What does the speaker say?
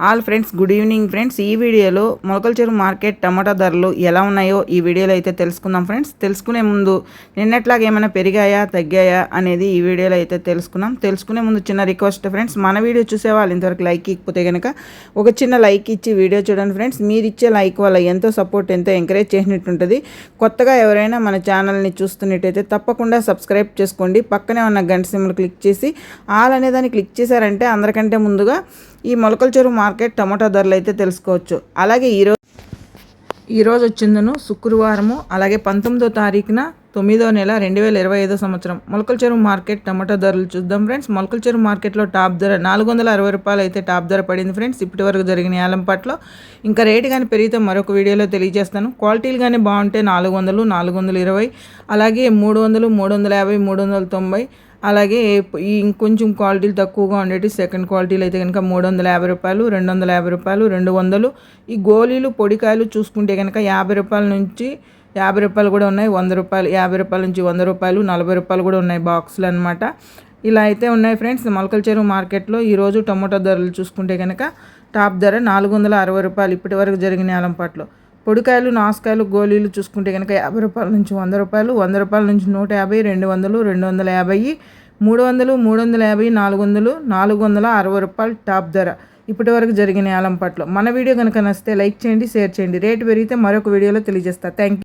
All friends good evening friends. ఈ వీడియోలో మొలకల చెరువు మార్కెట్ టమాటా ధరలు ఎలా ఉన్నాయో ఈ వీడియోలో అయితే తెలుసుకుందాం ఫ్రెండ్స్. తెలుసుకునే ముందు నిన్నట్లాగా ఏమైనా పెరిగాయా తగ్గాయా అనేది ఈ వీడియోలో అయితే తెలుసుకున్నాం తెలుసుకునే ముందు చిన్న రిక్వెస్ట్ ఫ్రెండ్స్ మన వీడియో చూసే వాళ్ళు ఇంతవరకు లైక్ ఇకపోతే కనుక ఒక చిన్న లైక్ ఇచ్చి వీడియో చూడండి ఫ్రెండ్స్. మీరు ఇచ్చే లైక్ వల్ల ఎంతో సపోర్ట్ ఎంతో ఎంకరేజ్ చేసినట్టు ఉంటుంది కొత్తగా ఎవరైనా మన ఛానల్ని చూస్తున్నట్టయితే తప్పకుండా సబ్స్క్రైబ్ చేసుకోండి. పక్కనే ఉన్న గంట సింబల్ క్లిక్ చేసి ఆల్ అనేదాన్ని క్లిక్ చేశారంటే అందరికంటే ముందుగా ఈ మొలకల చెరువు మార్కెట్ టమాటా ధరలు అయితే తెలుసుకోవచ్చు. అలాగే ఈరోజు ఈరోజు వచ్చిందను శుక్రవారము అలాగే పంతొమ్మిదో తారీఖున తొమ్మిదో నెల రెండు వేల ఇరవై ఐదో సంవత్సరం. మొలకల చెరువు మార్కెట్ టమాటా ధరలు చూద్దాం ఫ్రెండ్స్. మొలకల చెరువు మార్కెట్లో టాప్ ధర నాలుగు వందల అరవై రూపాయలు అయితే టాప్ ధర పడింది ఫ్రెండ్స్. ఇప్పటి వరకు జరిగిన ఏలంపాట్లో ఇంకా రేటు కానీ పెరిగితే మరొక వీడియోలో తెలియజేస్తాను. క్వాలిటీలు కానీ బాగుంటే నాలుగు వందలు నాలుగు వందల ఇరవై అలాగే మూడు వందలు మూడు వందల యాభై మూడు వందల తొంభై అలాగే ఈ ఇంకొంచెం క్వాలిటీలు తక్కువగా ఉండేవి సెకండ్ క్వాలిటీలు అయితే కనుక మూడు వందల యాభై రూపాయలు రెండు వందల యాభై రూపాయలు రెండు వందలు. ఈ గోళీలు పొడికాయలు చూసుకుంటే కనుక యాభై రూపాయల నుంచి యాభై రూపాయలు కూడా ఉన్నాయి వంద రూపాయలు యాభై రూపాయల నుంచి వంద రూపాయలు నలభై రూపాయలు కూడా ఉన్నాయి బాక్సులు అనమాట ఇలా అయితే ఉన్నాయి ఫ్రెండ్స్ మొలకల చెరువు మార్కెట్లో ఈరోజు టమోటా ధరలు చూసుకుంటే కనుక టాప్ ధర నాలుగు వందల అరవై రూపాయలు ఇప్పటి వరకు జరిగిన అలంపాట్లో పొడికాయలు నాసుకాయలు గోళీలు చూసుకుంటే కనుక యాభై రూపాయల నుంచి వంద రూపాయలు వంద రూపాయల నుంచి నూట యాభై రెండు వందలు రెండు వందల యాభై మూడు వందలు మూడు వందల యాభై నాలుగు వందలు నాలుగు వందల అరవై రూపాయలు టాప్ ధర. ఇప్పటి వరకు జరిగిన ఆలంపాట్లో మన వీడియో కనుక నచ్చితే లైక్ చేయండి షేర్ చేయండి. రేటు పెరిగితే మరొక వీడియోలో తెలియజేస్తా. Thank you